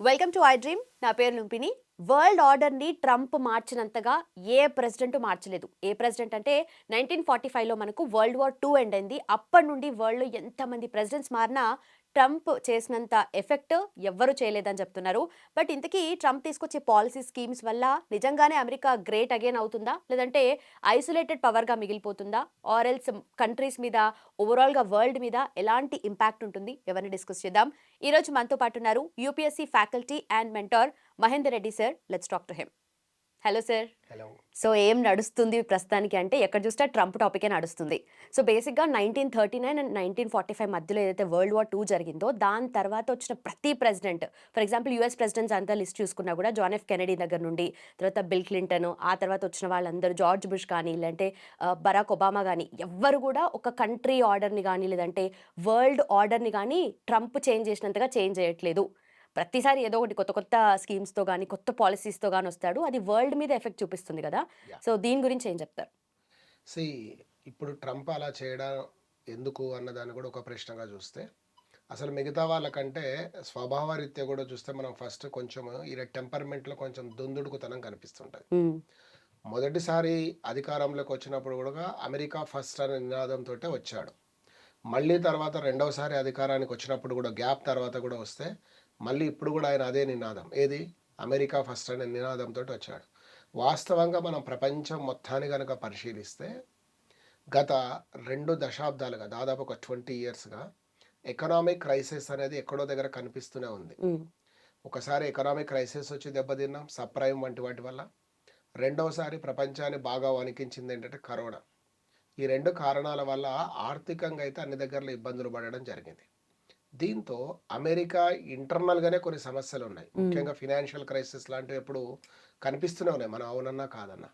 Welcome to I dream నా పేరు Lumpini. World ఆర్డర్ని ట్రంప్ మార్చినంతగా ఏ ప్రెసిడెంట్ మార్చలేదు. ఏ ప్రెసిడెంట్ అంటే నైన్టీన్ ఫార్టీ ఫైవ్లో మనకు వరల్డ్ వార్ టూ ఎండ్ అయింది. అప్పటి నుండి వరల్డ్లో ఎంతమంది ప్రెసిడెంట్స్ మారినా ట్రంప్ చేసినంత ఎఫెక్ట్ ఎవ్వరు చేయలేదని చెప్తున్నారు. బట్ ఇంతకీ ట్రంప్ తీసుకొచ్చే పాలసీ స్కీమ్స్ వల్ల నిజంగానే అమెరికా గ్రేట్ అగైన్ అవుతుందా? లేదంటే ఐసోలేటెడ్ పవర్గా మిగిలిపోతుందా? ఆర్ ఎల్స్ కంట్రీస్ మీద ఓవరాల్గా వరల్డ్ మీద ఎలాంటి ఇంపాక్ట్ ఉంటుంది? ఎవరిని డిస్కస్ చేద్దాం. ఈరోజు మనతో పాటు ఉన్నారు UPSC faculty and mentor Mahender Reddy sir. Let's talk to him. Hello sir. Hello. So ఏం నడుస్తుంది ప్రస్తుతానికి అంటే ఎక్కడ చూస్తే ట్రంప్ టాపికే నడుస్తుంది. సో బేసిక్గా nineteen thirty nine and nineteen forty five మధ్యలో ఏదైతే వరల్డ్ వార్ టూ జరిగిందో దాని తర్వాత వచ్చిన ప్రతి president for example US presidents అంతా లిస్ట్ చూసుకున్నా కూడా జాన్ ఎఫ్ కెనడీ దగ్గర నుండి తర్వాత బిల్ క్లింటన్ ఆ తర్వాత వచ్చిన వాళ్ళందరూ జార్జ్ బుష్ కానీ లేదంటే బరాక్ ఒబామా కానీ ఎవ్వరు కూడా ఒక కంట్రీ ఆర్డర్ని కానీ లేదంటే వరల్డ్ ఆర్డర్ని కానీ ట్రంప్ చేంజ్ చేసినంతగా చేంజ్ చేయట్లేదు. ప్రతిసారి ఏదో ఒకటి కొత్త కొత్త స్కీమ్స్తో కానీ కొత్త పాలసీస్తో కానీ వస్తాడు. అది వరల్డ్ మీద ఎఫెక్ట్ చూపిస్తుంది కదా. సో దీని గురించి ఏం చెప్తారు? సి ఇప్పుడు ట్రంప్ అలా చేయడం ఎందుకు అన్నదాన్ని కూడా ఒక ప్రశ్నగా చూస్తే అసలు మిగతా వాళ్ళకంటే స్వభావరీత్యా కూడా చూస్తే మనం ఫస్ట్ కొంచెం ఈ టెంపర్మెంట్లో కొంచెం దుందుడుకుతనం కనిపిస్తుంటుంది. మొదటిసారి అధికారంలోకి వచ్చినప్పుడు కూడా అమెరికా ఫస్ట్ అనే నినాదంతో వచ్చాడు. మళ్ళీ తర్వాత రెండవసారి అధికారానికి వచ్చినప్పుడు కూడా గ్యాప్ తర్వాత కూడా వస్తే మళ్ళీ ఇప్పుడు కూడా ఆయన అదే నినాదం. ఏది? అమెరికా ఫస్ట్ అనే నినాదంతో వచ్చాడు. వాస్తవంగా మనం ప్రపంచం మొత్తాన్ని కనుక పరిశీలిస్తే గత రెండు దశాబ్దాలుగా దాదాపు ఒక ట్వంటీ ఇయర్స్గా ఎకనామిక్ క్రైసిస్ అనేది ఎక్కడో దగ్గర కనిపిస్తూనే ఉంది. ఒకసారి ఎకనామిక్ క్రైసిస్ వచ్చి దెబ్బతిన్నాం సప్రైమ్ వంటి వాటి వల్ల. రెండవసారి ప్రపంచాన్ని బాగా వణికించింది ఏంటంటే కరోనా. ఈ రెండు కారణాల వల్ల ఆర్థికంగా అయితే అన్ని దగ్గరలో ఇబ్బందులు పడడం జరిగింది. దీంతో అమెరికా ఇంటర్నల్గానే కొన్ని సమస్యలు ఉన్నాయి ముఖ్యంగా ఫినాన్షియల్ క్రైసిస్ లాంటివి ఎప్పుడు కనిపిస్తూనే ఉన్నాయి. మనం అవునన్నా కాదన్నా.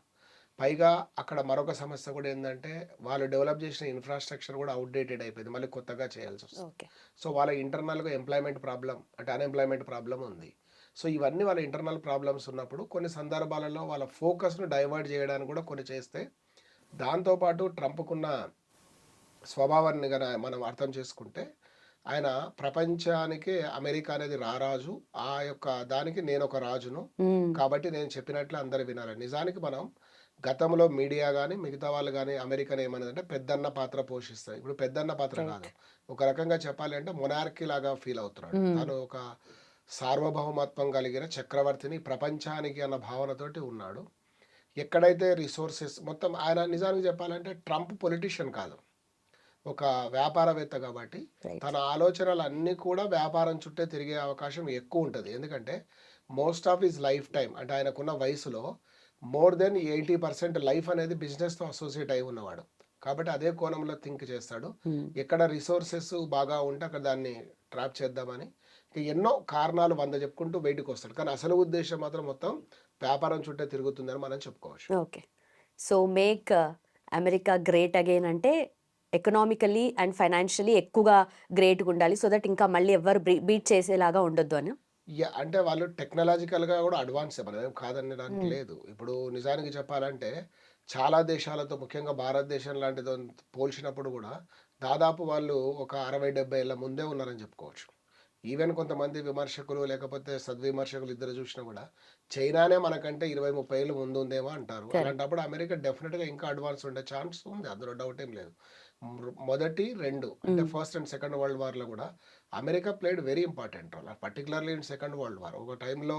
పైగా అక్కడ మరొక సమస్య కూడా ఏంటంటే వాళ్ళు డెవలప్ చేసిన ఇన్ఫ్రాస్ట్రక్చర్ కూడా అవుట్డేటెడ్ అయిపోయింది. మళ్ళీ కొత్తగా చేయాల్సి వస్తుంది. ఓకే. సో వాళ్ళ ఇంటర్నల్గా ఎంప్లాయ్మెంట్ ప్రాబ్లం అంటే అన్ఎంప్లాయ్మెంట్ ప్రాబ్లం ఉంది. సో ఇవన్నీ వాళ్ళ ఇంటర్నల్ ప్రాబ్లమ్స్ ఉన్నప్పుడు కొన్ని సందర్భాలలో వాళ్ళ ఫోకస్ను డైవర్ట్ చేయడానికి కూడా కొన్ని చేస్తే దాంతోపాటు ట్రంప్కున్న స్వభావాన్ని గన మనం అర్థం చేసుకుంటే ఆయన ప్రపంచానికి అమెరికా అనేది రారాజు. ఆ యొక్క దానికి నేను ఒక రాజును. కాబట్టి నేను చెప్పినట్లు అందరు వినాలి. నిజానికి మనం గతంలో మీడియా కానీ మిగతా వాళ్ళు కానీ అమెరికన్ ఏమన్నదంటే పెద్దన్న పాత్ర పోషిస్తాయి. ఇప్పుడు పెద్దన్న పాత్ర కాదు. ఒక రకంగా చెప్పాలి అంటే మొనార్కీ లాగా ఫీల్ అవుతున్నాడు. తను ఒక సార్వభౌమత్వం కలిగిన చక్రవర్తిని ప్రపంచానికి అన్న భావనతోటి ఉన్నాడు. ఎక్కడైతే రిసోర్సెస్ మొత్తం ఆయన నిజానికి చెప్పాలంటే ట్రంప్ పొలిటీషియన్ కాదు. ఒక వ్యాపారవేత్త కాబట్టి. తన ఆలోచనలు అన్నీ కూడా వ్యాపారం చుట్టే తిరిగే అవకాశం ఎక్కువ ఉంటుంది. ఎందుకంటే most of his life time అంటే ఆయనకున్న వయసులో more than eighty percent life అనేది బిజినెస్తో అసోసియేట్ అయి ఉన్నవాడు. కాబట్టి అదే కోణంలో థింక్ చేస్తాడు. మ్మ్. ఎక్కడ రిసోర్సెస్ బాగా ఉంటే అక్కడ దాన్ని ట్రాప్ చేద్దామని ఎన్నో కారణాలు వంద చెప్పుకుంటూ బయటకు వస్తాడు. కానీ అసలు ఉద్దేశం మాత్రం మొత్తం వ్యాపారం చుట్టే తిరుగుతుందని మనం చెప్పుకోవచ్చు. Okay so make America great again అంటే ఎకనామికలీ అండ్ ఫైనాన్షియలీ ఎక్కువగా గ్రేట్గా ఉండాలి. సో దట్ ఇంకా మళ్ళీ ఎవ్వరు బీట్ చేసేలాగా ఉండొద్దు అని. అంటే వాళ్ళు టెక్నాలజికల్గా కూడా అడ్వాన్స్ మనం ఏం కాదనడానికి లేదు. ఇప్పుడు నిజానికి చెప్పాలంటే చాలా దేశాలతో ముఖ్యంగా భారతదేశం లాంటితో పోల్చినప్పుడు కూడా దాదాపు వాళ్ళు ఒక అరవై డెబ్బై ఏళ్ళ ముందే ఉన్నారని చెప్పుకోవచ్చు. ఈవెన్ కొంతమంది విమర్శకులు లేకపోతే సద్విమర్శకులు ఇద్దరు చూసినా కూడా చైనానే మనకంటే ఇరవై ముప్పై ఏళ్ళు ముందు ఉందేమో అంటారు. అలాంటప్పుడు అమెరికా డెఫినెట్గా ఇంకా అడ్వాన్స్ ఉండే ఛాన్స్ ఉంది. అందులో డౌట్ ఏం లేదు. మొదటి రెండు అంటే ఫస్ట్ అండ్ సెకండ్ వరల్డ్ వార్లో కూడా America played very important role particularly in second world war ఒక టైంలో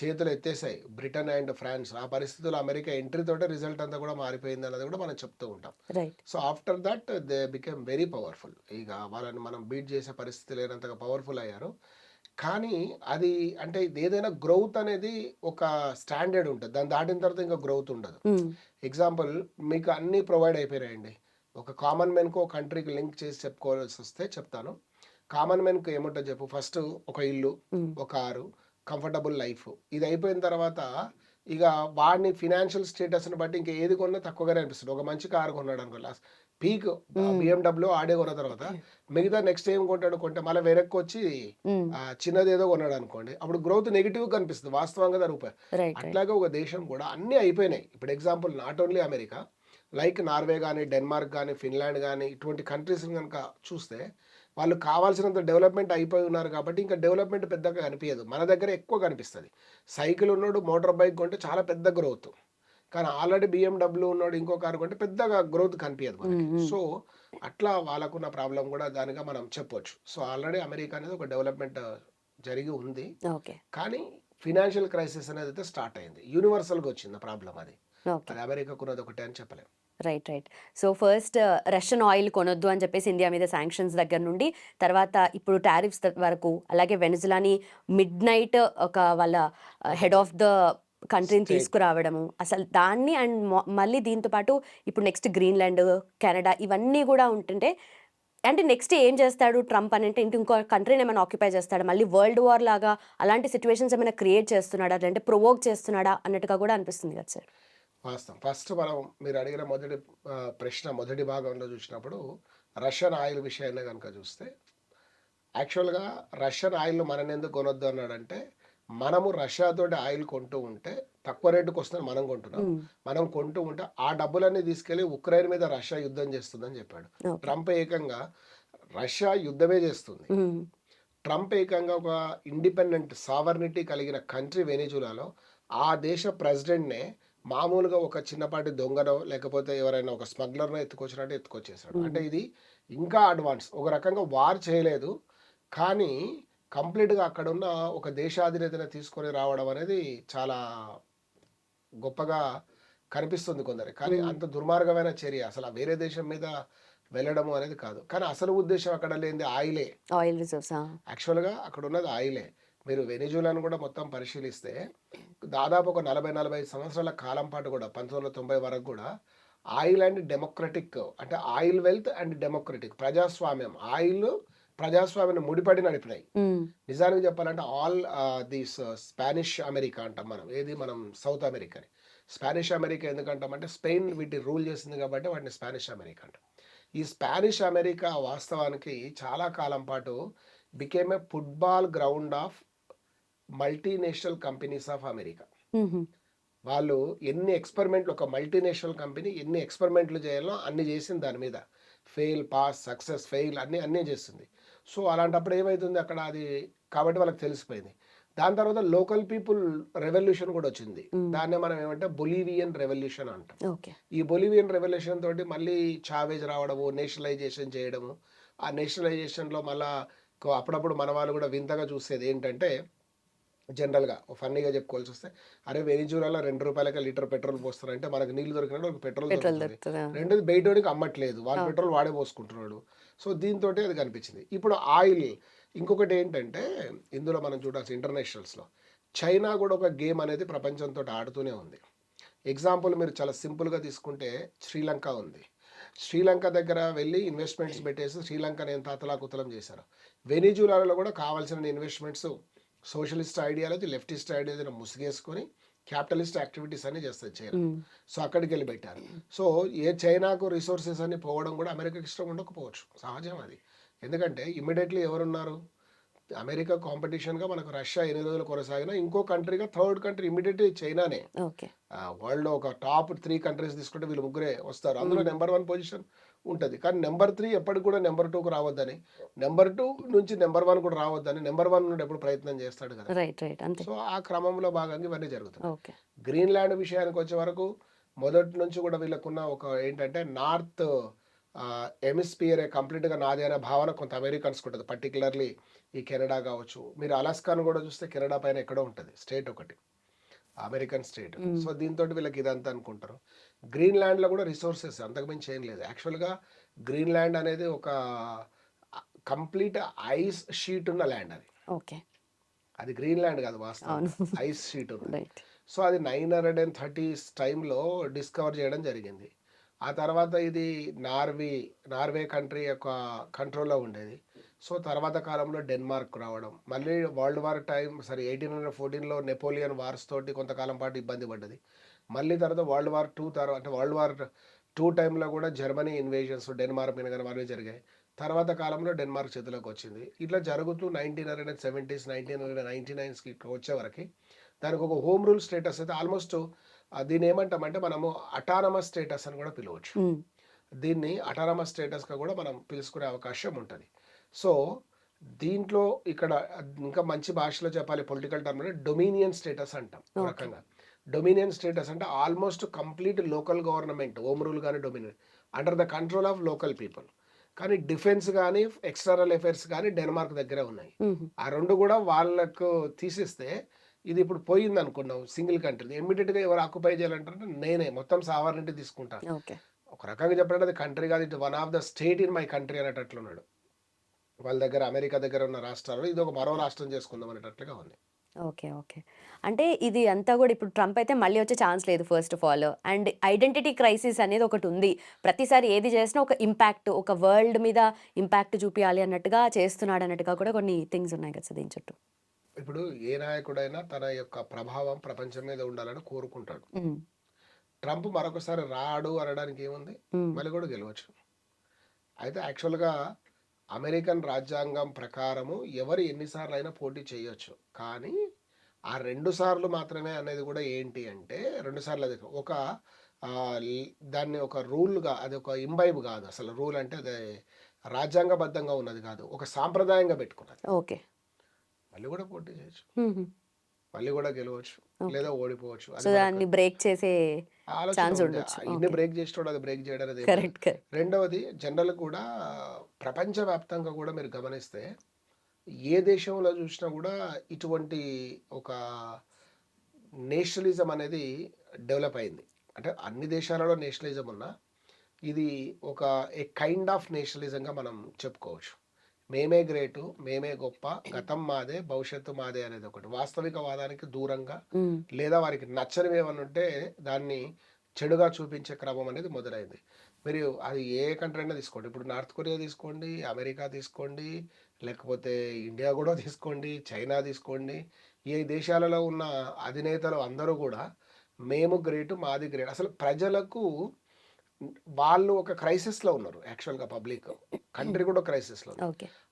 చేతులు ఎత్తేసాయి బ్రిటన్ అండ్ ఫ్రాన్స్. ఆ పరిస్థితుల్లో అమెరికా ఎంట్రీ తోటే రిజల్ట్ అంతా కూడా మారిపోయింది అన్నది కూడా మనం చెప్తూ ఉంటాం. So after that they became very powerful ఇక వాళ్ళని మనం బీట్ చేసే పరిస్థితి లేనంతగా పవర్ఫుల్ అయ్యారు. కానీ అది అంటే ఇది ఏదైనా గ్రోత్ అనేది ఒక స్టాండర్డ్ ఉంటుంది. దాన్ని దాటిన తర్వాత ఇంకా గ్రోత్ ఉండదు. ఎగ్జాంపుల్ మీకు అన్నీ ప్రొవైడ్ అయిపోయాయండి ఒక కామన్ మెన్కు ఒక కంట్రీకి లింక్ చేసి చెప్పుకోవాల్సి వస్తే చెప్తాను. కామన్ మెన్కు ఏముంటుంది చెప్పు. ఫస్ట్ ఒక ఇల్లు ఒక కారు కంఫర్టబుల్ లైఫ్ ఇది అయిపోయిన తర్వాత ఇక వాడిని ఫినాన్షియల్ స్టేటస్ని బట్టి ఇంకా ఏది కొన్నా తక్కువగానే అనిపిస్తుంది. ఒక మంచి కారు కొన్నాడు అనుకో లాస్ట్ పీక్ బిఎండబ్ల్యూ ఆడే కొన్న తర్వాత మిగతా నెక్స్ట్ ఏం కొంటాడు కొంటే మళ్ళీ వెనక్కి వచ్చి చిన్నది ఏదో కొన్నాడు అనుకోండి. అప్పుడు గ్రోత్ నెగిటివ్ కనిపిస్తుంది. వాస్తవంగా రూపాయి అట్లాగే ఒక దేశం కూడా అన్నీ అయిపోయినాయి. ఇప్పుడు example not only America like Norway కానీ డెన్మార్క్ కానీ ఫిన్లాండ్ కానీ ఇటువంటి కంట్రీస్ కనుక చూస్తే వాళ్ళు కావాల్సినంత డెవలప్మెంట్ అయిపోయి ఉన్నారు కాబట్టి ఇంకా డెవలప్మెంట్ పెద్దగా కనిపించదు మన దగ్గర ఎక్కువ కనిపిస్తుంది. సైకిల్ ఉన్నాడు మోటార్ బైక్ కొంటే చాలా పెద్ద గ్రోత్. కానీ ఆల్రెడీ బిఎండబ్ల్యూ ఉన్నాడు ఇంకో కారు కొంటే పెద్దగా గ్రోత్ కనిపించదు మనకి. సో అట్లా వాళ్ళకున్న ప్రాబ్లం కూడా దానిగా మనం చెప్పొచ్చు. సో ఆల్రెడీ అమెరికా అనేది ఒక డెవలప్మెంట్ జరిగి ఉంది. ఓకే. కానీ ఫినాన్షియల్ క్రైసిస్ అనేది అయితే స్టార్ట్ అయింది. యూనివర్సల్గా వచ్చింది ప్రాబ్లం అది. అది అమెరికాకు ఉన్నది ఒకటే అని చెప్పలేము right right so first Russian oil కొనొద్దు అని చెప్పేసి ఇండియా మీద శాంక్షన్స్ దగ్గర నుండి తర్వాత ఇప్పుడు టారిఫ్స్ వరకు అలాగే వెనిజులాని మిడ్ నైట్ ఒక వాళ్ళ హెడ్ ఆఫ్ ద కంట్రీని. తీసుకురావడము అసలు దాన్ని అండ్ మళ్ళీ దీంతో పాటు ఇప్పుడు నెక్స్ట్ గ్రీన్లాండ్ కెనడా ఇవన్నీ కూడా ఉంటుంటే అంటే నెక్స్ట్ ఏం చేస్తాడు ట్రంప్ అని అంటే ఇంకో కంట్రీని ఏమైనా ఆక్యుపై చేస్తాడా? మళ్ళీ వరల్డ్ వార్ లాగా అలాంటి సిచ్యువేషన్స్ ఏమైనా క్రియేట్ చేస్తున్నాడా? అంటే ప్రొవోక్ చేస్తున్నాడా? అన్నట్టుగా కూడా అనిపిస్తుంది కదా సార్ వాస్తవం. ఫస్ట్ మనం మీరు అడిగిన మొదటి ప్రశ్న మొదటి భాగంలో చూసినప్పుడు రష్యన్ ఆయిల్ విషయాన్ని కనుక చూస్తే యాక్చువల్గా రష్యన్ ఆయిల్ మనం ఎందుకు కొనొద్దు అన్నాడంటే మనము రష్యాతోటి ఆయిల్ కొంటూ ఉంటే తక్కువ రేటుకి వస్తుంది మనం కొంటున్నాం. మనం కొంటూ ఉంటే ఆ డబ్బులన్నీ తీసుకెళ్ళి ఉక్రెయిన్ మీద రష్యా యుద్ధం చేస్తుందని చెప్పాడు. ట్రంప్ ఏకంగా రష్యా యుద్ధమే చేస్తుంది. ట్రంప్ ఏకంగా ఒక ఇండిపెండెంట్ సావర్నిటీ కలిగిన కంట్రీ వెనిజులాలో ఆ దేశ ప్రెసిడెంట్నే మామూలుగా ఒక చిన్నపాటి దొంగనో లేకపోతే ఎవరైనా ఒక స్మగ్లర్నో ఎత్తుకొచ్చినట్టు ఎత్తుకొచ్చేసాడు. అంటే ఇది ఇంకా అడ్వాన్స్ ఒక రకంగా వార్ చేయలేదు. కానీ కంప్లీట్గా అక్కడ ఉన్న ఒక దేశాధినేతను తీసుకొని రావడం అనేది చాలా గొప్పగా కనిపిస్తుంది కొందరు కానీ. అంత దుర్మార్గమైన చర్య అసలు వేరే దేశం మీద వెళ్ళడము అనేది కాదు. కానీ అసలు ఉద్దేశం అక్కడ లేనిది ఆయిలే. ఆయిల్ రిజర్వ్స్ యాక్చువల్గా అక్కడ ఉన్నది ఆయిలే. మీరు వెనిజులాను కూడా మొత్తం పరిశీలిస్తే దాదాపు ఒక నలభై నలభై సంవత్సరాల కాలం పాటు కూడా పంతొమ్మిది వందల తొంభై వరకు కూడా ఆయిల్ అండ్ డెమోక్రటిక్ అంటే ఆయిల్ వెల్త్ అండ్ డెమోక్రటిక్ ప్రజాస్వామ్యం ఆయిల్ ప్రజాస్వామ్యం ముడిపడి నడిపినాయి నిజానికి చెప్పాలంటే ఆల్ దిస్ స్పానిష్ అమెరికా అంటాం మనం ఏది మనం సౌత్ అమెరికాని. స్పానిష్ అమెరికా ఎందుకంటామంటే స్పెయిన్ వీటిని రూల్ చేసింది కాబట్టి వాటిని స్పానిష్ అమెరికా అంటాం. ఈ స్పానిష్ అమెరికా వాస్తవానికి చాలా కాలం పాటు became a football ground of multinational companies of America వాళ్ళు ఎన్ని ఎక్స్పెరిమెంట్లు ఒక మల్టీనేషనల్ కంపెనీ ఎన్ని ఎక్స్పెరిమెంట్లు చేయాలో అన్ని చేసింది దాని మీద. ఫెయిల్ పాస్ సక్సెస్ ఫెయిల్ అన్ని అన్నీ చేస్తుంది. సో అలాంటప్పుడు ఏమవుతుంది అక్కడ? అది కాబట్టి వాళ్ళకి తెలిసిపోయింది. దాని తర్వాత లోకల్ పీపుల్ రెవల్యూషన్ కూడా వచ్చింది. దాన్నే మనం ఏమంటే? బొలీవియన్ రెవల్యూషన్ అంటాం. ఓకే. ఈ బొలివియన్ రెవల్యూషన్ తోటి మళ్ళీ చావేజ్ రావడము నేషనలైజేషన్ చేయడము ఆ నేషనలైజేషన్లో మళ్ళా అప్పుడప్పుడు మన వాళ్ళు కూడా వింతగా చూసేది ఏంటంటే జనరల్గా ఫన్నీగా చెప్పుకోవాల్సి వస్తే అరే వెనిజులాలో రెండు రూపాయలకి లీటర్ పెట్రోల్ పోస్తారంటే మనకు నీళ్ళు దొరికినట్టు ఒక పెట్రోల్ దొరుకుతుంది. రెండోది బయటోడికి అమ్మట్లేదు. వాడు ఆ. పెట్రోల్ వాడే పోసుకుంటున్నాడు. సో దీంతో అది కనిపించింది. ఇప్పుడు ఆయిల్ ఇంకొకటి ఏంటంటే ఇందులో మనం చూడాల్సి ఇంటర్నేషనల్స్లో చైనా కూడా ఒక గేమ్ అనేది ప్రపంచంతో ఆడుతూనే ఉంది. ఎగ్జాంపుల్ మీరు చాలా సింపుల్గా తీసుకుంటే శ్రీలంక ఉంది. శ్రీలంక దగ్గర వెళ్ళి ఇన్వెస్ట్మెంట్స్ పెట్టేసి శ్రీలంకని ఎంత అతలాకుతలం చేశారు వెనిజులాలో కూడా కావాల్సిన investments socialist ideology leftist ideology ముసిగేసుకొని capitalist activities అన్ని చేస్తుంది చైనా. సో అక్కడికి వెళ్ళి పెట్టారు సో ఏ చైనాకు రిసోర్సెస్ అన్ని పోవడం కూడా అమెరికాకి ఇష్టం ఉండకపోవచ్చు. సహజం అది. ఎందుకంటే ఇమ్మీడియట్లీ ఎవరున్నారు? అమెరికా కాంపిటీషన్గా మనకు రష్యా ఎన్ని రోజులు కొనసాగినా ఇంకో కంట్రీగా థర్డ్ కంట్రీ ఇమ్మీడియట్లీ చైనానే. ఓకే. వరల్డ్లో ఒక టాప్ త్రీ కంట్రీస్ తీసుకుంటే వీళ్ళు ముగ్గురే వస్తారు. అందులో నెంబర్ వన్ పొజిషన్ ఉంటుంది. కానీ నెంబర్ త్రీ ఎప్పటికి కూడా నెంబర్ టూకు రావద్దని. నెంబర్ టూ నుంచి నెంబర్ వన్ కూడా రావద్దని నెంబర్ వన్ నుండి ఎప్పుడు ప్రయత్నం చేస్తాడు కదా. సో ఆ క్రమంలో భాగంగా ఇవన్నీ జరుగుతాయి ఓకే. గ్రీన్లాండ్ విషయానికి వచ్చే వరకు మొదటి నుంచి కూడా వీళ్ళకున్న ఒక ఏంటంటే నార్త్ ఎమిస్పియర్ కంప్లీట్గా నాది అనే భావన కొంత అమెరికన్స్ ఉంటుంది. పర్టికులర్లీ ఈ కెనడా కావచ్చు. మీరు అలాస్కాను కూడా చూస్తే కెనడా పైన ఎక్కడో ఉంటుంది. స్టేట్ ఒకటి. American state. సో దీంతో వీళ్ళకి ఇదంతా అనుకుంటారు. గ్రీన్లాండ్లో కూడా రిసోర్సెస్ అంతకుమించి ఏం లేదు. యాక్చువల్గా గ్రీన్లాండ్ అనేది ఒక కంప్లీట్ ఐస్ షీట్ ఉన్న ల్యాండ్ అది. ఓకే. అది గ్రీన్లాండ్ కాదు వాస్తవం. ఐస్ షీట్ ఉంది సో అది నైన్ హండ్రెడ్ అండ్ థర్టీస్ టైంలో డిస్కవర్ చేయడం జరిగింది. ఆ తర్వాత ఇది నార్వే నార్వే కంట్రీ యొక్క కంట్రోల్లో ఉండేది. సో తర్వాత కాలంలో డెన్మార్క్ రావడం. మళ్ళీ వరల్డ్ వార్ టైం సరే ఎయిటీన్ హండ్రెడ్ ఫోర్టీన్లో నెపోలియన్ వార్స్ తోటి కొంతకాలం పాటు ఇబ్బంది పడ్డది. మళ్ళీ తర్వాత వరల్డ్ వార్ టూ తర్వాత అంటే వరల్డ్ వార్ టూ టైంలో కూడా జర్మనీ ఇన్వేజన్స్ డెన్మార్క్ మీద కానీ అవన్నీ జరిగాయి. తర్వాత కాలంలో డెన్మార్క్ చేతిలోకి వచ్చింది. ఇట్లా జరుగుతూ nineteen hundred and seventies nineteen hundred ninety నైన్స్కి వచ్చే వరకు దానికి ఒక హోమ్ రూల్ స్టేటస్ అయితే ఆల్మోస్ట్ దీన్ని ఏమంటామంటే మనము అటానమస్ స్టేటస్ అని కూడా పిలవచ్చు. దీన్ని అటానమస్ స్టేటస్గా కూడా మనం పిలుచుకునే అవకాశం ఉంటుంది. సో దీంట్లో ఇక్కడ ఇంకా మంచి భాషలో చెప్పాలి పొలిటికల్ టర్మ్ అంటే డొమినియన్ స్టేటస్ అంటాం. రకంగా. డొమినియన్ స్టేటస్ అంటే almost complete local government home rule కానీ dominion under the control of local people. కానీ డిఫెన్స్ కానీ ఎక్స్టర్నల్ అఫైర్స్ కానీ డెన్మార్క్ దగ్గరే ఉన్నాయి. ఆ రెండు కూడా వాళ్ళకు తీసిస్తే ఇది ఇప్పుడు పోయింది అనుకున్నాం సింగిల్ కంట్రీ. ఇమ్మీడియట్గా ఎవరు ఆక్యుపై చేయాలంటారంటే నేనే మొత్తం సావర్నిటీ తీసుకుంటాను ఒక రకంగా చెప్పాలంటే అది కంట్రీ కాదు it one of the state in my country అనేటట్లున్నాడు. వాళ్ళ దగ్గర అమెరికా దగ్గర ఉన్న రాష్ట్రాలు ఇది ఒక మరో రాష్ట్రం చేసుకుందాం అనేటట్లుగా ఉంది. Okay okay. అంటే ఇది అంతా కూడా ఇప్పుడు ట్రంప్ అయితే మళ్ళీ వచ్చే ఛాన్స్ లేదు first of all and identity crisis అనేది ఒకటి ఉంది. ప్రతిసారి ఏది చేసినా ఒక ఇంపాక్ట్ ఒక వరల్డ్ మీద ఇంపాక్ట్ చూపించాలి అన్నట్టుగా చేస్తున్నాడు అన్నట్టుగా కూడా కొన్ని థింగ్స్ ఉన్నాయి కదా దీని చుట్టూ. ఇప్పుడు ఏ నాయకుడైనా తన యొక్క ప్రభావం ప్రపంచం మీద ఉండాలని కోరుకుంటాడు. ఉమ్, ట్రంప్ మరొకసారి రాడు అనడానికి ఏముంది? ఉమ్, మళ్ళీ కూడా గెలవచ్చు. అయితే యాక్చువల్గా అమెరికన్ రాజ్యాంగం ప్రకారము ఎవరు ఎన్నిసార్లు అయినా పోటీ చేయొచ్చు. కానీ ఆ రెండు సార్లు మాత్రమే అనేది కూడా ఏంటి అంటే రెండు సార్లు అది ఒక దాన్ని ఒక రూల్గా అది ఒక ఇంబైబ్ కాదు. అసలు రూల్ అంటే అది రాజ్యాంగబద్ధంగా ఉన్నది కాదు. ఒక సాంప్రదాయంగా పెట్టుకున్నది. ఓకే. మళ్ళీ కూడా పోటీ చేయొచ్చు. మళ్ళీ కూడా గెలవచ్చు. లేదా ఓడిపోవచ్చు. దాన్ని బ్రేక్ చేసే ఛాన్స్. ఉండొచ్చు. ఇన్ని. బ్రేక్ చేసేటోడు అది బ్రేక్ చేయడం రెండవది జనరల్ కూడా ప్రపంచవ్యాప్తంగా కూడా మీరు గమనిస్తే ఏ దేశంలో చూసినా కూడా ఇటువంటి ఒక నేషనలిజం అనేది డెవలప్ అయింది. అంటే అన్ని దేశాలలో నేషనలిజం ఉన్నా ఇది ఒక ఏ కైండ్ ఆఫ్ నేషనలిజంగా మనం చెప్పుకోవచ్చు. మేమే గ్రేటు మేమే గొప్ప గతం మాదే భవిష్యత్తు మాదే అనేది ఒకటి. వాస్తవిక వాదానికి దూరంగా లేదా వారికి నచ్చనివి ఏమన్నా ఉంటే దాన్ని చెడుగా చూపించే క్రమం అనేది మొదలైంది. మీరు అది ఏ కంట్రీ అయినా తీసుకోండి. ఇప్పుడు నార్త్ కొరియా తీసుకోండి అమెరికా తీసుకోండి లేకపోతే ఇండియా కూడా తీసుకోండి చైనా తీసుకోండి ఈ దేశాలలో ఉన్న అధినేతలు అందరూ కూడా మేము గ్రేట్ మాది గ్రేట్. అసలు ప్రజలకు వాళ్ళు ఒక క్రైసిస్లో ఉన్నారు యాక్చువల్గా పబ్లిక్. కంట్రీ కూడా క్రైసిస్లో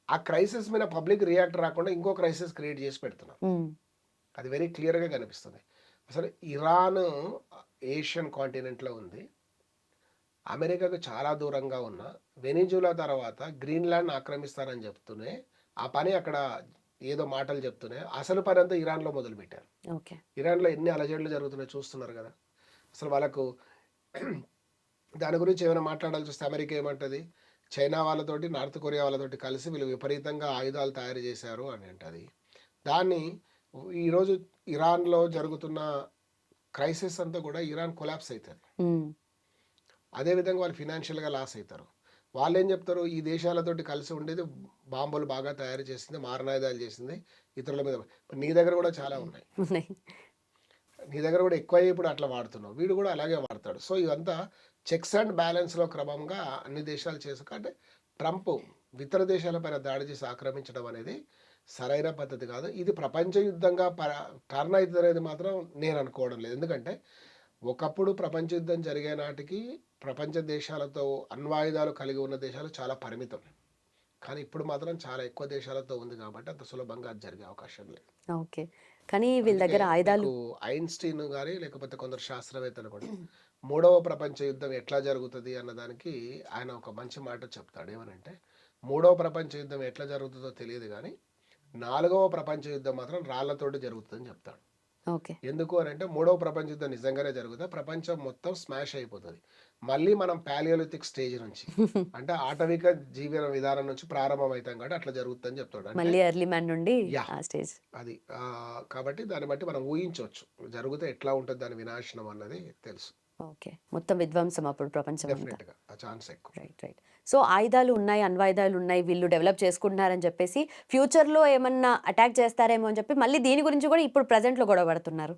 ఆ క్రైసిస్ మీద పబ్లిక్ రియాక్ట్ రాకుండా ఇంకో క్రైసిస్ క్రియేట్ చేసి పెడుతున్నారు. అది వెరీ క్లియర్గా కనిపిస్తుంది. అసలు ఇరాన్ ఏషియన్ కాంటినెంట్లో ఉంది. అమెరికాకు చాలా దూరంగా ఉన్న వెనిజులా తర్వాత గ్రీన్లాండ్ ఆక్రమిస్తారని చెప్తూనే ఆ పని అక్కడ ఏదో మాటలు చెప్తూనే అసలు పని అంతా ఇరాన్లో మొదలుపెట్టారు. ఓకే. ఇరాన్లో ఎన్ని అలజడులు జరుగుతున్నాయో చూస్తున్నారు కదా. అసలు వాళ్ళకు దాని గురించి ఏమైనా మాట్లాడాల్సి వస్తే అమెరికా ఏమంటది? చైనా వాళ్ళతోటి నార్త్ కొరియా వాళ్ళతోటి కలిసి వీళ్ళు విపరీతంగా ఆయుధాలు తయారు చేశారు అని అంటది. దాన్ని ఈరోజు ఇరాన్లో జరుగుతున్న క్రైసిస్ అంతా కూడా ఇరాన్ కొలాప్స్ అవుతుంది అదేవిధంగా వాళ్ళు ఫినాన్షియల్గా లాస్ అవుతారు వాళ్ళు ఏం చెప్తారు? ఈ దేశాలతోటి కలిసి ఉండేది బాంబులు బాగా తయారు చేసింది మారణాయుధాలు చేసింది ఇతరుల మీద. నీ దగ్గర కూడా చాలా ఉన్నాయి. నీ దగ్గర కూడా ఎక్కువ ఇప్పుడు అట్లా వాడుతున్నావు. వీడు కూడా అలాగే వాడతాడు. సో ఇదంతా చెక్స్ అండ్ బ్యాలెన్స్లో క్రమంగా అన్ని దేశాలు చేసుక అంటే ట్రంప్ ఇతర దేశాలపైన దాడి చేసి ఆక్రమించడం అనేది సరైన పద్ధతి కాదు. ఇది ప్రపంచ యుద్ధంగా ప టర్న్ అవుతుంది అనేది మాత్రం నేను అనుకోవడం లేదు. ఎందుకంటే ఒకప్పుడు ప్రపంచ యుద్ధం జరిగే నాటికి ప్రపంచ దేశాలతో అణ్వాయుధాలు కలిగి ఉన్న దేశాలు చాలా పరిమితం. కానీ ఇప్పుడు మాత్రం చాలా ఎక్కువ దేశాలతో ఉంది కాబట్టి అంత సులభంగా అది జరిగే అవకాశం లేదు. ఓకే. కానీ వీళ్ళ దగ్గర ఆయుధాలు ఐన్స్టీన్ కానీ లేకపోతే కొందరు శాస్త్రవేత్తలు కూడా మూడవ ప్రపంచ యుద్ధం ఎట్లా జరుగుతుంది అన్న దానికి ఆయన ఒక మంచి మాట చెప్తాడు. ఏమనంటే మూడవ ప్రపంచ యుద్ధం ఎట్లా జరుగుతుందో తెలియదు కానీ నాలుగవ ప్రపంచ యుద్ధం మాత్రం రాళ్ళతోటి జరుగుతుందని చెప్తాడు. ఎందుకు అని అంటే మూడవ ప్రపంచ యుద్ధం నిజంగానే జరుగుతుంది ప్రపంచం మొత్తం స్మాష్ అయిపోతుంది. మళ్ళీ మనం పాలియోలిథిక్ స్టేజ్ నుంచి అంటే ఆటవిక జీవన విధానం నుంచి ప్రారంభం అవుతాం కాబట్టి అట్లా జరుగుతుందని చెప్తాడు. మళ్ళీ ఎర్లీ మ్యాన్ నుండి స్టేజ్ అది కాబట్టి దాన్ని బట్టి మనం ఊహించవచ్చు. జరిగితే ఎట్లా ఉంటుంది దాని వినాశనం అన్నది తెలుసు. ఓకే. మొత్తం విధ్వంసం అప్పుడు ప్రపంచం రైట్ రైట్ సో ఆయుధాలు ఉన్నాయి అణ్వాయుధాలు ఉన్నాయి వీళ్ళు డెవలప్ చేసుకుంటున్నారని చెప్పేసి ఫ్యూచర్లో ఏమన్నా అటాక్ చేస్తారేమో అని చెప్పి మళ్ళీ దీని గురించి కూడా ఇప్పుడు ప్రజెంట్లో గొడవ పడుతున్నారు.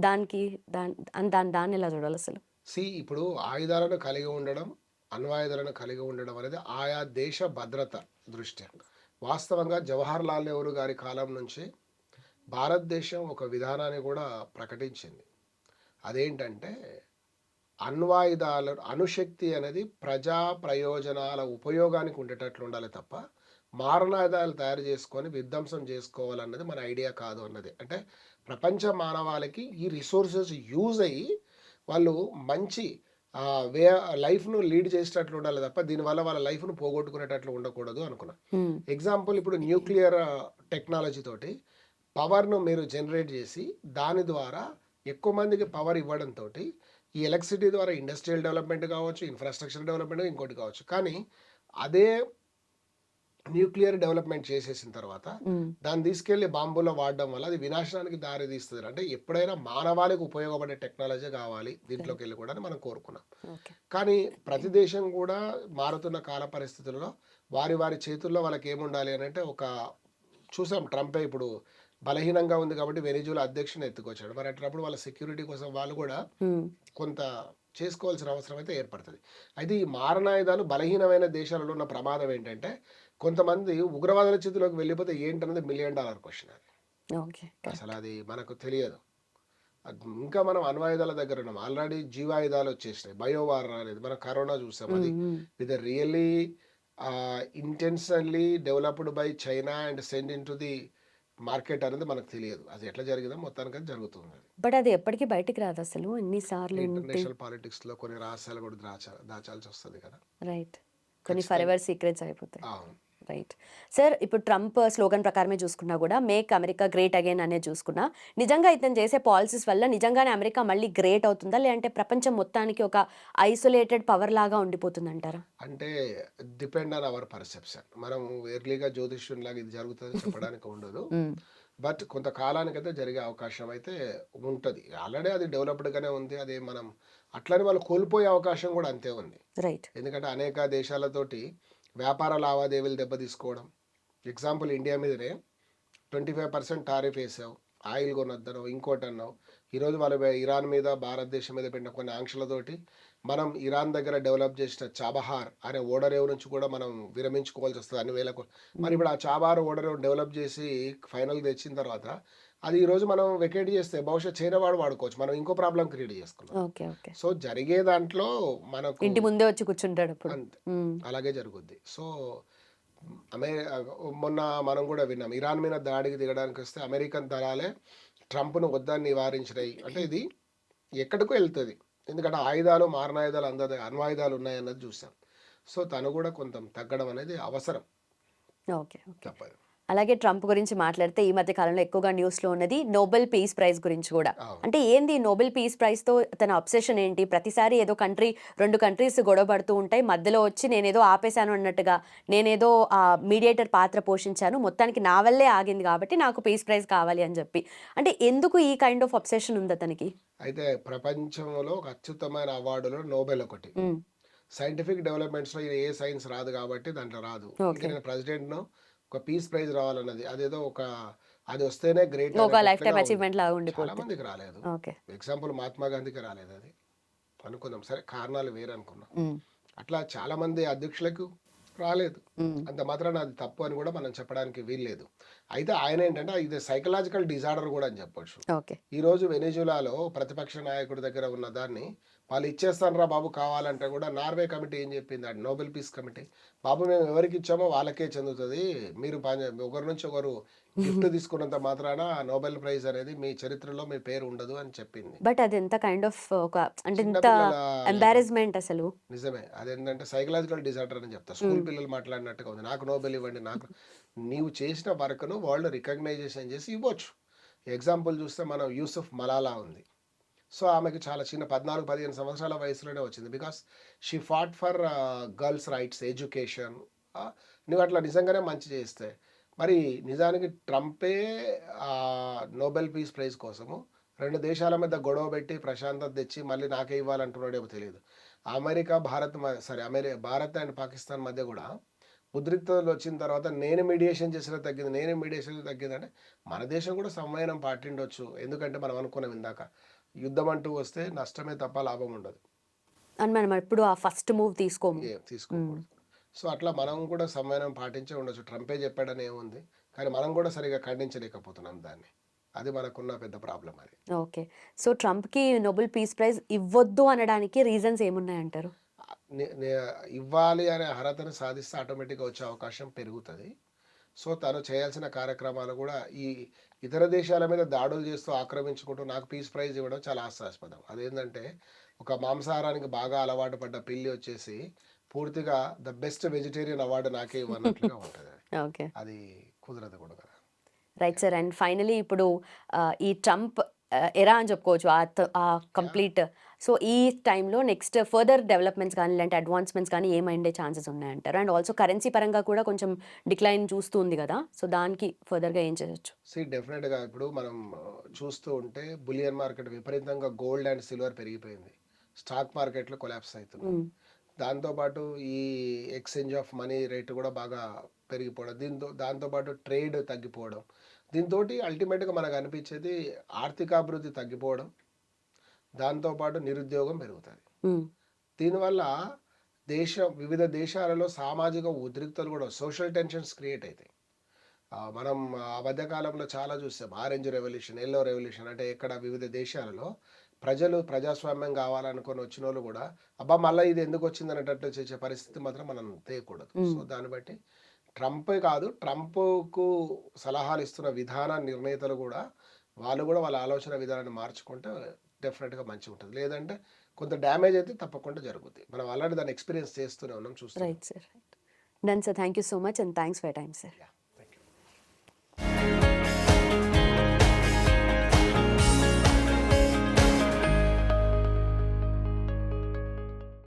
దానికి దాని దాని దాన్ని ఎలా చూడాలి అసలు? సి ఇప్పుడు ఆయుధాలను కలిగి ఉండడం అణ్వాయుధాలను కలిగి ఉండడం అనేది ఆయా దేశ భద్రత దృష్ట్యా. వాస్తవంగా జవహర్ లాల్ నెహ్రూ గారి కాలం నుంచి భారతదేశం ఒక విధానాన్ని కూడా ప్రకటించింది. అదేంటంటే అణ్వాయుధాల అణుశక్తి అనేది ప్రజా ప్రయోజనాల ఉపయోగానికి ఉండేటట్లు ఉండాలి తప్ప మారణాయుధాలు తయారు చేసుకొని విధ్వంసం చేసుకోవాలన్నది మన ఐడియా కాదు అన్నది. అంటే ప్రపంచ మానవాళికి ఈ రిసోర్సెస్ యూజ్ అయ్యి వాళ్ళు మంచి వే లైఫ్ను లీడ్ చేసేటట్లు ఉండాలి తప్ప దీనివల్ల వాళ్ళ లైఫ్ను పోగొట్టుకునేటట్లు ఉండకూడదు అనుకున్నా. ఎగ్జాంపుల్ ఇప్పుడు న్యూక్లియర్ టెక్నాలజీ తోటి పవర్ను మీరు జనరేట్ చేసి దాని ద్వారా ఎక్కువ మందికి పవర్ ఇవ్వడంతో ఈ ఎలక్ట్రిసిటీ ద్వారా ఇండస్ట్రియల్ డెవలప్మెంట్ కావచ్చు ఇన్ఫ్రాస్ట్రక్చర్ డెవలప్మెంట్ ఇంకోటి కావచ్చు. కానీ అదే న్యూక్లియర్ డెవలప్మెంట్ చేసేసిన తర్వాత దాన్ని తీసుకెళ్ళి బాంబులో వాడడం వల్ల అది వినాశనానికి దారి తీస్తుంది. అంటే ఎప్పుడైనా మానవాళికి ఉపయోగపడే టెక్నాలజీ కావాలి దీంట్లోకి వెళ్ళి కూడా అని మనం కోరుకున్నాం. కానీ ప్రతి దేశం కూడా మారుతున్న కాల పరిస్థితుల్లో వారి వారి చేతుల్లో వాళ్ళకి ఏముండాలి అని అంటే ఒక చూసాం ట్రంపే ఇప్పుడు బలహీనంగా ఉంది కాబట్టి వెనిజులా అధ్యక్షుని ఎత్తుకొచ్చాడు. మరి అట్లప్పుడు వాళ్ళ సెక్యూరిటీ కోసం వాళ్ళు కూడా కొంత చేసుకోవాల్సిన అవసరం అయితే ఏర్పడుతుంది. అయితే ఈ మారణాయుధాలు బలహీనమైన దేశాలలో ఉన్న ప్రమాదం ఏంటంటే కొంతమంది ఉగ్రవాదుల చేతిలోకి వెళ్ళిపోతే ఏంటన్నది మిలియన్ డాలర్ క్వశ్చన్ అది. ఓకే అసలు అది మనకు తెలియదు. ఇంకా మనం అణ్వాయుధాల దగ్గర ఉన్నాం. ఆల్రెడీ జీవాయుధాలు వచ్చేసినాయి. బయోవార్ అనేది మనం కరోనా చూసాం. అది with really intentionally developed by China and send in to the market అనేది మనకు తెలియదు. అది ఎట్లా జరిగిందో మొత్తానికి అది జరుగుతుంది. బట్ అది ఎప్పటికీ బయటికి రాదు అసలు. ఎన్నిసార్లు ఇంటర్నేషనల్ పాలిటిక్స్లో కొన్ని రహస్యాలు కూడా దాచా దాచాల్సి వస్తుంది కదా. రైట్. కొన్ని ఎవర్ సీక్రెట్స్ అయిపోతాయి. అవును. రైట్ సార్ ఇప్పుడు ట్రంప్ స్లోగన్ ప్రకారమే చూసుకున్నా కూడా మేక్ అమెరికా గ్రేట్ అగైన్ అనేది చూసుకున్నా. నిజంగా ఇతను చేసే పాలసీస్ వల్ల నిజంగానే అమెరికా మళ్ళీ గ్రేట్ అవుతుందా? లేదంటే ప్రపంచం మొత్తానికి ఒక ఐసోలేటెడ్ పవర్ లాగా ఉండిపోతుంది అంటారా అంటే డిపెండ్ ఆన్ అవర్ పర్సెప్షన్ మనం ఎర్లీగా జ్యోతిష్యం లాగా ఇది జరుగుతుంది చెప్పడానికి ఉండదు. బట్ కొంత కాలానికైతే జరిగే అవకాశం అయితే ఉంటుంది. ఆల్రెడీ అది డెవలప్డ్గానే ఉంది. అది మనం అట్లనే వాళ్ళు కోల్పోయే అవకాశం కూడా అంతే ఉంది. రైట్ ఎందుకంటే అనేక దేశాలతోటి వ్యాపార లావాదేవీలు దెబ్బతీసుకోవడం. ఎగ్జాంపుల్ ఇండియా మీదనే ట్వంటీ ఫైవ్ పర్సెంట్ టారిఫ్ వేసావు. ఆయిల్ కొనొద్దన్నావు ఇంకోటి అన్నావు ఈరోజు వాళ్ళ ఇరాన్ మీద భారతదేశం మీద పెట్టిన కొన్ని ఆంక్షలతోటి మనం ఇరాన్ దగ్గర డెవలప్ చేసిన చాబహార్ అనే ఓడరేవు నుంచి కూడా మనం విరమించుకోవాల్సి వస్తుంది అన్ని వేల కో- మరి ఇప్పుడు ఆ చాబహార్ ఓడరేవు డెవలప్ చేసి ఫైనల్ తెచ్చిన తర్వాత అది ఈరోజు మనం వెకేట్ చేస్తే బహుశా చైనా వాడు వాడుకోవచ్చు. మనం ఇంకో ప్రాబ్లం క్రియేట్ చేసుకున్నాం సో జరిగే దాంట్లో మనకు ఇంటి ముందే వచ్చి కూర్చుంటాడు అంతే. మ్మ్. అలాగే జరుగుద్ది. సో అమే మొన్న మనం కూడా విన్నాం. ఇరాన్ మీద దాడికి దిగడానికి వస్తే అమెరికన్ దళాలే ట్రంప్ను వద్దని నివారించినాయి. అంటే ఇది ఎక్కడికో వెళ్తుంది. ఎందుకంటే ఆయుధాలు మారణాయుధాలు అందరి అణ్వాయుధాలు ఉన్నాయన్నది చూసాం. సో తను కూడా కొంత తగ్గడం అనేది అవసరం. ఓకే ఓకే తప్పదు. అలాగే ట్రంప్ గురించి మాట్లాడితే ఈ మధ్య కాలంలో ఎక్కువగా న్యూస్లో ఉన్నది నోబెల్ పీస్ ప్రైజ్ గురించి కూడా. అంటే ఏంది నోబెల్ పీస్ ప్రైజ్తో తన అబ్సెషన్ ఏంటి? ప్రతిసారి ఏదో కంట్రీ రెండు కంట్రీస్ గొడవ పడుతూ ఉంటాయి. మధ్యలో వచ్చి నేనేదో ఆపేశాను అన్నట్టుగా నేనేదో ఆ మీడియేటర్ పాత్ర పోషించాను. మొత్తానికి నా వల్లే ఆగింది కాబట్టి నాకు పీస్ ప్రైజ్ కావాలి అని చెప్పి. అంటే ఎందుకు ఈ కైండ్ ఆఫ్ అబ్సెషన్ ఉంది అతనికి? అయితే ప్రపంచంలో ఒక అత్యుత్తమైన అవార్డులో నోబెల్ ఒకటి. సైంటిఫిక్ డెవలప్మెంట్స్లో ఏ సైన్స్ రాదు కాబట్టి దాంట్లో రాదు. నేను ప్రెసిడెంట్ను ఒక పీస్ ప్రైజ్ రావాలన్నది. అదేదో ఒక అది వస్తేనే గ్రేట్ ఒక లైఫ్ టైం అచీవ్మెంట్ లాగా ఉండిపోతుంది మందికి రాలేదు. ఎగ్జాంపుల్ మహాత్మా గాంధీకి రాలేదు అది. అనుకుందాం. సరే కారణాలు వేరే అనుకున్నాం. అట్లా చాలా మంది అధ్యక్షులకు రాలేదు. అంత మాత్రాన అది తప్పు అని కూడా మనం చెప్పడానికి వీల్లేదు. అయితే ఆయన ఏంటంటే ఇది సైకలాజికల్ డిజార్డర్ కూడా అని చెప్పొచ్చు. ఈ రోజు వెనిజులాలో ప్రతిపక్ష నాయకుడి దగ్గర ఉన్న దాన్ని వాళ్ళు ఇచ్చేస్తానరా బాబు కావాలంటే కూడా నార్వే కమిటీ ఏం చెప్పింది అది నోబెల్ పీస్ కమిటీ. బాబు మేము ఎవరికి ఇచ్చామో వాళ్ళకే చెందుతుంది. మీరు ఒకరి నుంచి ఒకరు గిఫ్ట్ తీసుకున్నంత మాత్రాన నోబెల్ ప్రైజ్ అనేది మీ చరిత్రలో మీ పేరు ఉండదు అని చెప్పింది. బట్ అది ఎంత కైండ్ ఆఫ్ ఒక అంటే ఎంబారెస్మెంట్ అసలు. నిజమే. అదేంటంటే సైకలాజికల్ డిజార్డర్ అని చెప్తా. స్కూల్ పిల్లలు మాట్లాడినట్టుగా ఉంది. నాకు నోబెల్ ఇవ్వండి నాకు నీవు చేసిన వర్క్ను వాళ్ళు రికగ్నైజేషన్ చేసి ఇవ్వచ్చు. ఎగ్జాంపుల్ చూస్తే మనం యూసుఫ్ మలాలా ఉంది. సో ఆమెకు చాలా చిన్న పద్నాలుగు పదిహేను సంవత్సరాల వయసులోనే వచ్చింది. Because she fought for girls rights education నువ్వు అట్లా నిజంగానే మంచి చేస్తే. మరి నిజానికి ట్రంపే నోబెల్ పీస్ ప్రైజ్ కోసము రెండు దేశాల మధ్య గొడవ పెట్టి ప్రశాంతత తెచ్చి మళ్ళీ నాకే ఇవ్వాలంటున్నాడేమో తెలియదు. అమెరికా భారత్ మ- sorry America Bharat and Pakistan మధ్య కూడా ఉద్రిక్తతలు వచ్చిన తర్వాత నేను మీడియేషన్ చేసిన తగ్గింది నేను మీడియేషన్ తగ్గిందంటే మన దేశం కూడా సంవయనం పాటిండొచ్చు. ఎందుకంటే మనం అనుకున్నాం ఇందాక యుద్ధం అంటూ వస్తే నష్టమే తప్ప లాభం ఉండదు. అని మనం ఎప్పుడు ఆ ఫస్ట్ మూవ్ తీసుకోము. ఏ తీసుకోకూడదు. సో అట్లా మనం కూడా సంవయనం పాటించే ఉండొచ్చు. ట్రంపే చెప్పాడని ఏముంది? కానీ మనం కూడా సరిగా ఖండించలేకపోతున్నాం దాన్ని. అది మనకున్న పెద్ద ప్రాబ్లం అది. ఓకే. సో ట్రంప్కి నోబెల్ పీస్ ప్రైజ్ ఇవ్వొద్దు అనడానికి రీజన్స్ ఏమున్నాయంటారు ఇవ్వాలి అనే అర్హతను సాధిస్తే ఆటోమేటిక్గా వచ్చే అవకాశం పెరుగుతుంది. సో తను చేయాల్సిన కార్యక్రమాలు కూడా ఈ ఇతర దేశాల మీద దాడులు చేస్తూ ఆక్రమించుకుంటూ నాకు పీస్ ప్రైజ్ ఇవ్వడం చాలా హాస్యాస్పదం. అదేంటంటే ఒక మాంసాహారానికి బాగా అలవాటు పడ్డ పిల్లి వచ్చేసి పూర్తిగా ద బెస్ట్ వెజిటేరియన్ అవార్డు నాకే ఇవ్వనట్లుగా ఉంటుంది అది. ఓకే. అది కుదరదు కూడా కదా రైట్ సార్ అండ్ ఫైనలీ ఇప్పుడు ఈ ట్రంప్ ఎరా అని చెప్పుకోవచ్చు ఆ కంప్లీట్. సో ఈ టైంలో నెక్స్ట్ ఫర్దర్ డెవలప్మెంట్స్ కానీ ఇలాంటి అడ్వాన్స్మెంట్స్ కానీ ఏమైండే ఛాన్సెస్ ఉన్నాయంటారు. అండ్ ఆల్సో కరెన్సీ పరంగా కూడా కొంచెం డిక్లైన్ చూస్తూ ఉంది కదా. సో దానికి ఫర్దర్గా ఏం చేయొచ్చు? సి డెఫినెట్గా ఇప్పుడు మనం చూస్తూ ఉంటే బులియన్ మార్కెట్ విపరీతంగా గోల్డ్ అండ్ సిల్వర్ పెరిగిపోయింది. స్టాక్ మార్కెట్లో కొలాప్స్ అవుతుంది. దాంతోపాటు ఈ ఎక్స్చేంజ్ ఆఫ్ మనీ రేటు కూడా బాగా పెరిగిపోవడం దీంతో దాంతోపాటు ట్రేడ్ తగ్గిపోవడం దీంతో అల్టిమేట్గా మనకు అనిపించేది ఆర్థికాభివృద్ధి తగ్గిపోవడం దాంతోపాటు నిరుద్యోగం పెరుగుతుంది. దీనివల్ల దేశం వివిధ దేశాలలో సామాజిక ఉద్రిక్తలు కూడా సోషల్ టెన్షన్స్ క్రియేట్ అవుతాయి మనం ఆ మధ్యకాలంలో చాలా చూసాం. ఆరెంజ్ రెవల్యూషన్ ఎల్లో రెవల్యూషన్ అంటే ఇక్కడ వివిధ దేశాలలో ప్రజలు ప్రజాస్వామ్యం కావాలనుకొని వచ్చిన వాళ్ళు కూడా అబ్బా మళ్ళీ ఇది ఎందుకు వచ్చింది అనేటట్టు చేసే పరిస్థితి మాత్రం మనం తేయకూడదు సో దాన్ని బట్టి ట్రంపే కాదు ట్రంప్కు సలహాలు ఇస్తున్న విధాన నిర్ణేతలు కూడా వాళ్ళు కూడా వాళ్ళ ఆలోచన విధానాన్ని మార్చుకుంటే డెఫినెట్గా మంచిగా ఉంటుంది. లేదంటే కొంత డ్యామేజ్ అయితే తప్పకుండా జరుగుతుంది మనం ఆల్రెడీ దాన్ని ఎక్స్పీరియన్స్ చేస్తూనే ఉన్నాం చూస్తున్నాం right sir done sir thank you so much and thanks for time sir.